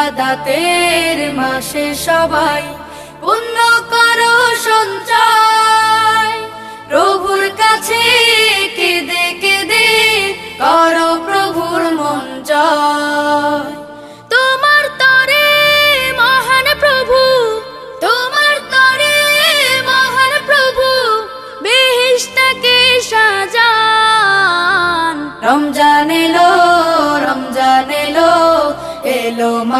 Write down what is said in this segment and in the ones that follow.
ইবাদাতের মাসে সবাই পুণ্য করো সঞ্চয়। প্রভুর কাছে কেঁদে কেঁদে করো প্রভুর মন জয়। মহান প্রভু, তোমার মহান প্রভু রমজান এলো রমজান এলো এলো মাহে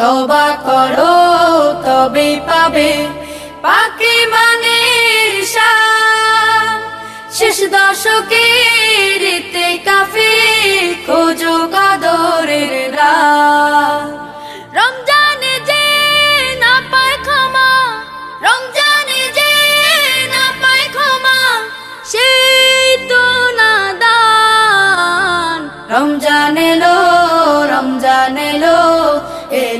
তবা করো, তবেই পাবে পাকি সার শেষ দশকের রীতি কাফে খোঁজো কদরের রমজানে না পায় না রমজান এলো রমজান এলো